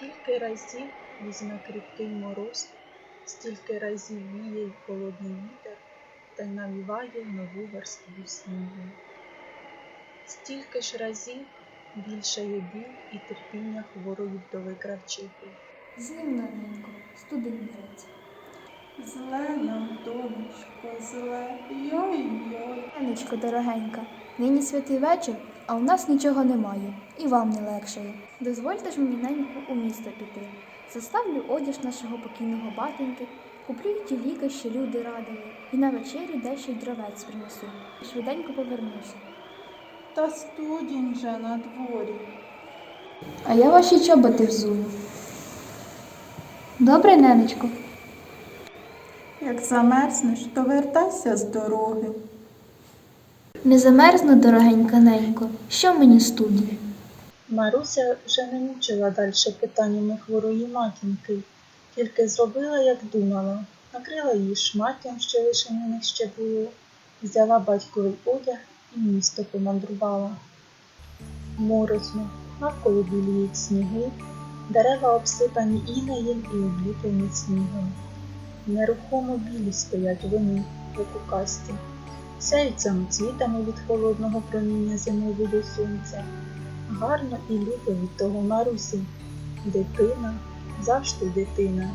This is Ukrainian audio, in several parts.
Скільки разів візьме кріпкий мороз, стільки разів віє й холодний вітер та й навіває нову верству снігу. Стільки ж разів більше є біль і терпіння хворої вдови кравчихи. Зимно ненько, студень береться. Зле нам, донечко, зле, йой-йой. Ненечко дорогенька, нині святий вечір, а у нас нічого немає, і вам не легшає. Дозвольте ж мені неньку у місто піти. Заставлю одяж нашого покійного батеньки, куплю й ті ліки, що люди радили, і на вечерю дещо й дровець принесу. Швиденько повернуся. Та студінь же на дворі. А я ваші чоботи взую. Добре, ненечко. Як замерзнеш, то вертайся з дороги. Не замерзну, дорогенька ненько. Що мені студні? Маруся вже не мучила далі питаннями хворої матінки, тільки зробила, як думала, накрила її шматтям, що лише на них ще було, взяла батьковий одяг і місто помандрувала. Морозно, навколо біліють сніги, дерева обсипані інеєм і обліплені снігом. Нерухомо білі стоять вони, як у касті, сяють самоцвітами від холодного проміння зимового сонця. Гарно і любо від того Марусі. Дитина, завжди дитина.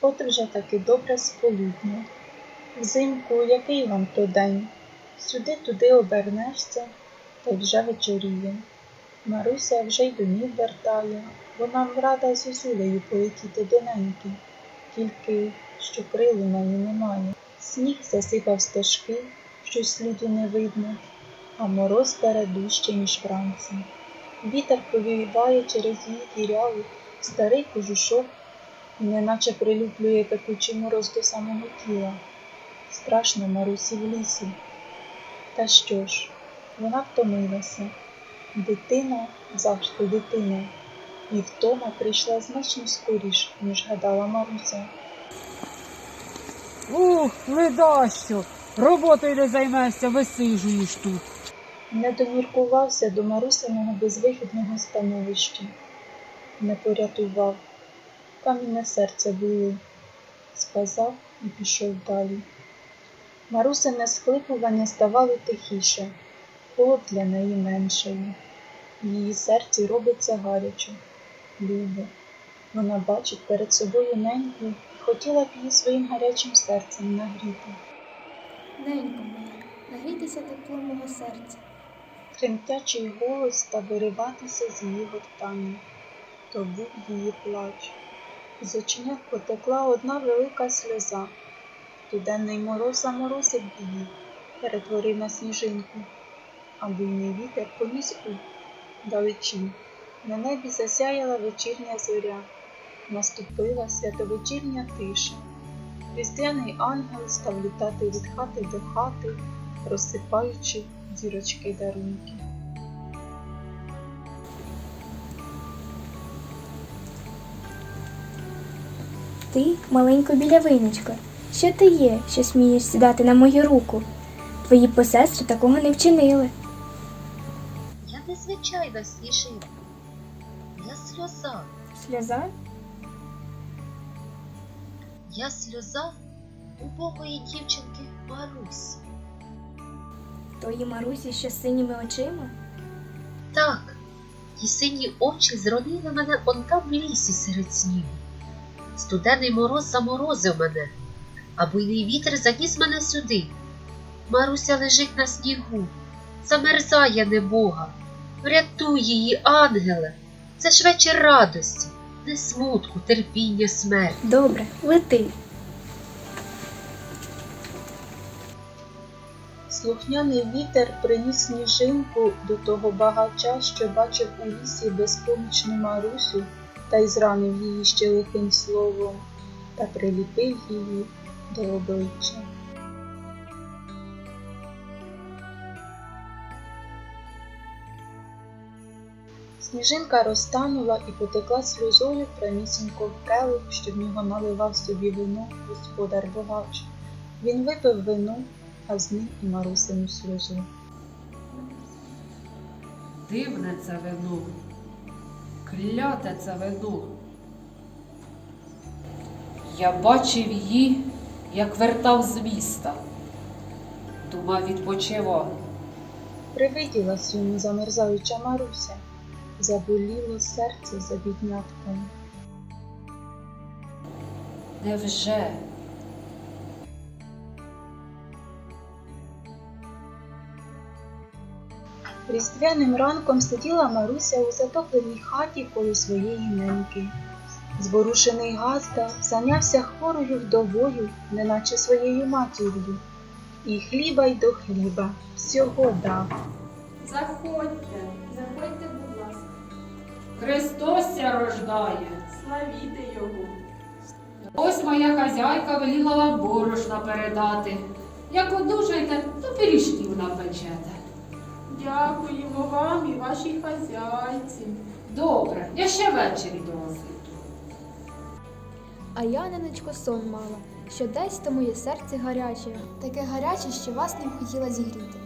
От вже таки добре сполудня. Взимку який вам то день? Сюди-туди обернешся, та вже вечоріє. Маруся вже й домів вертає, вона рада з Зозулею полетіти до неньки, тільки що крил у неї немає. Сніг засипав стежки, що сліду не видно, а мороз перед дужче, ніж вранці. Вітер повіває через її діряву старий кожушок і неначе прилюблює пекучий мороз до самого тіла. Страшно Марусі в лісі. Та що ж, вона втомилася. Дитина завжди дитина, і втома прийшла значно скоріш, ніж гадала Маруся. Ух, ледащо! Роботою не займешся, висижуєш тут. Не доміркувався до Марусиного безвихідного становища, не порятував, камінне серце було, сказав і пішов далі. Марусине схлипування ставало тихіше, холод для неї меншою. В її серці робиться гаряче, любо. Вона бачить перед собою неньку і хотіла б її своїм гарячим серцем нагріти. Ненько моя, нагрійтеся теплом мого серця. Тремтячий голос та вириватися з її гортані. То був її плач. З оченят потекла одна велика сльоза. Студенний мороз заморозив її, перетворив на сніжинку, а буйний вітер поніс у далечі. На небі засяяла вечірня зоря, наступила святовечірня тиша. Різдвяний ангел став літати від хати до хати, розсипаючи зірочки дарунки. Ти, маленько білявиночко, що ти є, що смієш сідати на мою руку? Твої посестри такого не вчинили. Я незвичайна сніжинка. Я сльоза. Сльоза? Я сльоза убогої дівчинки Марусі. Тої Марусі, що з синіми очима? Так, ті сині очі зронили мене он там в лісі серед снігу. Студений мороз заморозив мене, а буйний вітер заніс мене сюди. Маруся лежить на снігу, замерзає небога. Врятуй її, ангеле. Це ж вечір радості, не смутку, терпіння, смерті. Добре, лети. Слухняний вітер приніс сніжинку до того багача, що бачив у лісі безпомічну Марусю та й зранив її ще лихим словом та приліпив її до обличчя. Сніжинка розтанула і потекла сльозою прямісінько в келих, що в нього наливав собі вино господар богач. Він випив вино, а з ним і Марусину сльозу. Дивне це вино. Кляте це вино. Я бачив її, як вертав з міста. Думав, відпочивав. Привиділась йому замерзаюча Маруся, заболіло серце за біднятком. Невже? Різдвяним ранком сиділа Маруся у затопленій хаті коло своєї неньки. Зворушений Газда зайнявся хворою вдовою, неначе своєю матір'ю. І хліба й до хліба всього дав. Заходьте. Христос ся рождає. славіте його. Ось моя хазяйка веліла вам борошна передати. Як одужаєте, то пиріжків напечете. Дякуємо вам і вашій хазяйці. Добре, я ще ввечері до вас йду. А я, ненечко, сон мала, що десь то моє серце гаряче, таке гаряче, що вас не б хотіла зігріти.